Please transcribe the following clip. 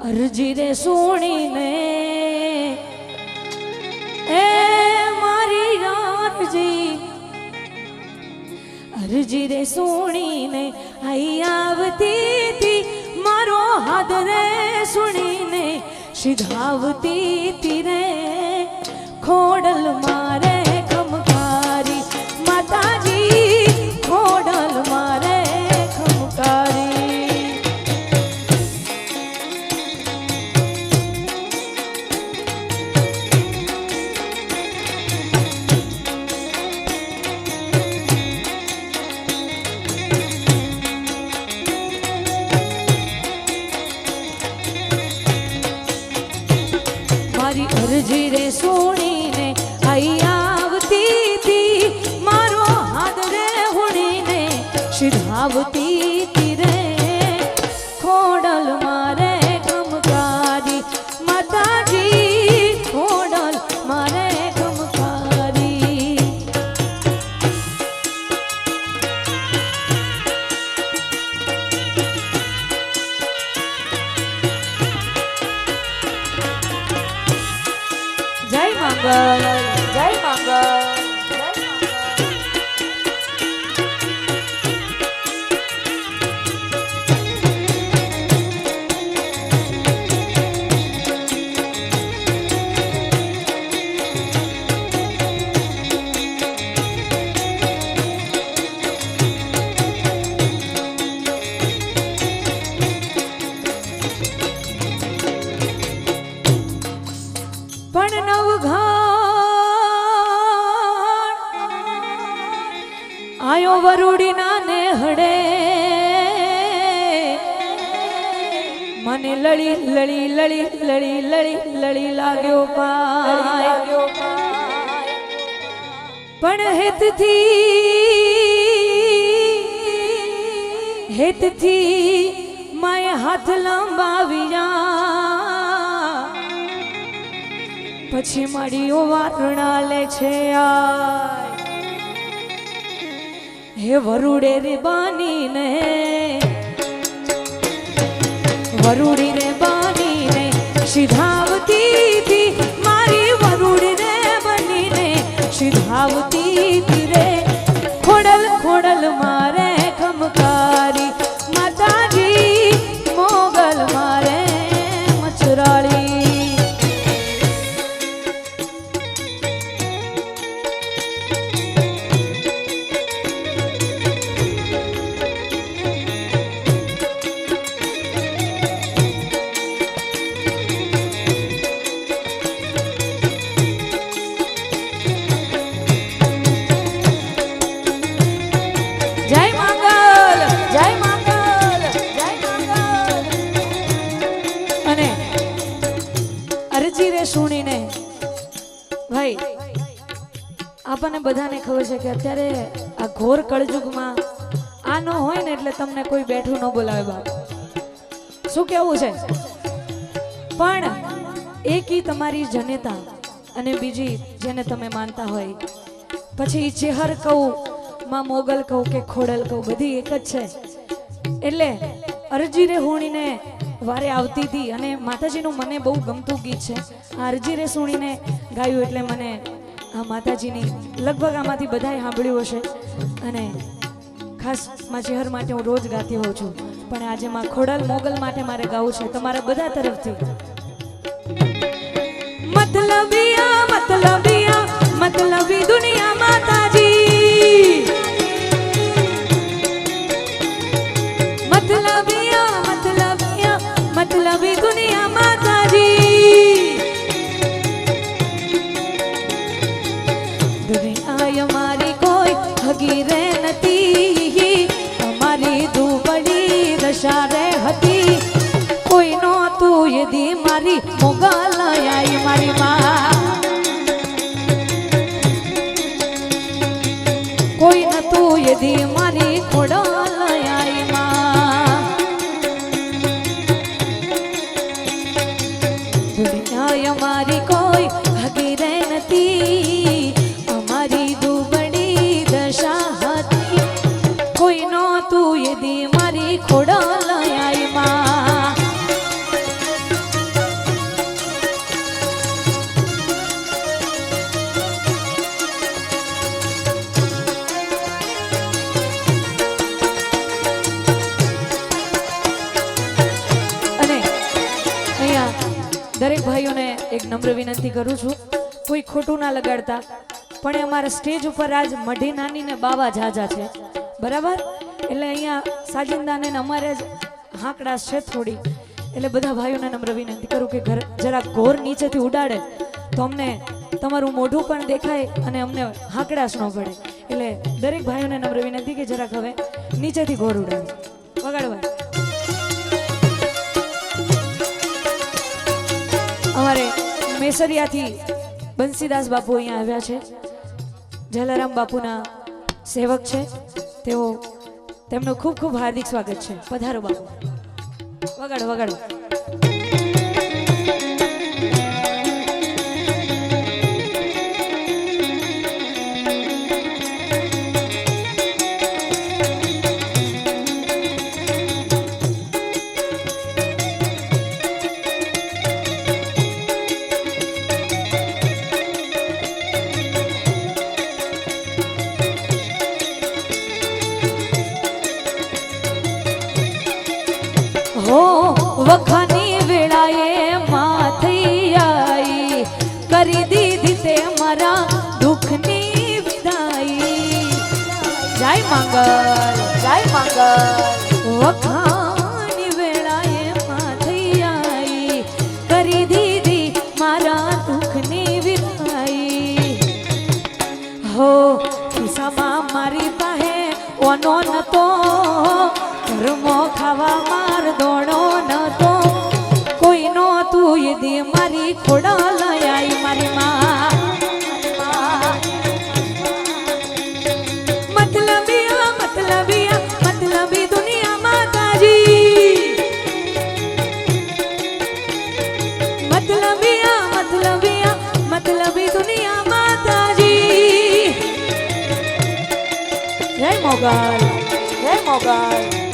અરજી રે સોણીને એ મારી અરજી અરજી રે સોણીને આઈ આવતી હતી, મારો હાથ રે સુણીને સીધાવતી તી રે ખોડલ મારે મારી અરજી રે સોણીને આઈ આવતી મારો હાથ રે હુણીને સીધાવતી મંગલ જય મંગલ પણ નવઘાણ આયો વરુડી ના ને હડે મને લળી લળી લળી લળી લળી લળી લાગ્યો પાય. પણ હેતથી હેતથી માય હાથ લંબાવ્યા. પછી મારી વારણા લે છે આય હે વરુડે રે બાનીને વરુડી રે બાનીને સીધાવતી ભાઈ, આપણને બધાને ખબર છે કે અત્યારે આ ઘોર કળજુગમાં આ ન હોય ને એટલે તમને કોઈ બેઠું ન બોલાવે બાપ. શું કેવું છે? પણ એકી તમારી જનેતા અને બીજી જેને તમે માનતા હોય, પછી ચેહર કહું, માં મોગલ કહું કે ખોડલ કહું, બધી એક જ છે. એટલે અરજી રે હોણીને વારે આવતી હતી અને માતાજીનું મને બહુ ગમતું ગીત છે. આરજી રે સુણીને ગાયું એટલે મને આ માતાજીની લગભગ આમાંથી બધાએ સાંભળ્યું હશે. અને ખાસમાં ચેહર માટે હું રોજ ગાતી હોઉં છું. પણ આજે માં ખોડલ મોગલ માટે મારે ગાવું છે તમારા બધા તરફથી. મતલબિયા મતલબી દુનિયા મારી કોઈ હગી રે નથી. અમારી દુબળી દશા રે હતી. કોઈનો તું યદી મારી મોગલ આઈ મારી મા. કોઈ નતું યદી મારી એક નમ્ર વિનંતી કરું છું. કોઈ ખોટું ના લગાડતા. પણ અમારા સ્ટેજ ઉપર આજ મઢી નાની ને બાવા જાજા છે. બરાબર? એટલે અહીંયા સાજિંદાને અમારે જ હાંકડાશ છે થોડી. એટલે બધા ભાઈઓને નમ્ર વિનંતી કરું કે ઘર જરા ઘોર નીચેથી ઉડાડે. તો અમને તમારું મોઢું પણ દેખાય અને અમને હાંકડાશ ન પડે. એટલે દરેક ભાઈઓને નમ્ર વિનંતી કે જરાક હવે નીચેથી ઘોર ઉડાડે. વગાડવા. અમારે મેસરિયાથી બંસીદાસ બાપુ અહીંયા આવ્યા છે. જલારામ બાપુના સેવક છે. તેઓ, તેમનું ખૂબ ખૂબ હાર્દિક સ્વાગત છે. પધારો બાપુ. વગાડો વગાડો. હો, વખાની વેળાએ માથી આઈ. કરી દીધી તે મારા દુઃખની વિદાઈ. જય મંગલ જય મંગલ. વખાની વેળાએ માથી આઈ. કરી દીધી મારા દુઃખની વિદાઈ. હો, ખિસ્સામાં મારી પાસે ઓનો નતો. ઘરમો ખાવા માર દોડો નતો. કોઈનો તું દે મારી ખોડા લઈ મારી માં. મતલબિયા મતલબિયા મતલબી દુનિયા માતાજી. મતલબિયા મતલબિયા મતલબી દુનિયા માતાજી. જય મોગલ જય મોગલ.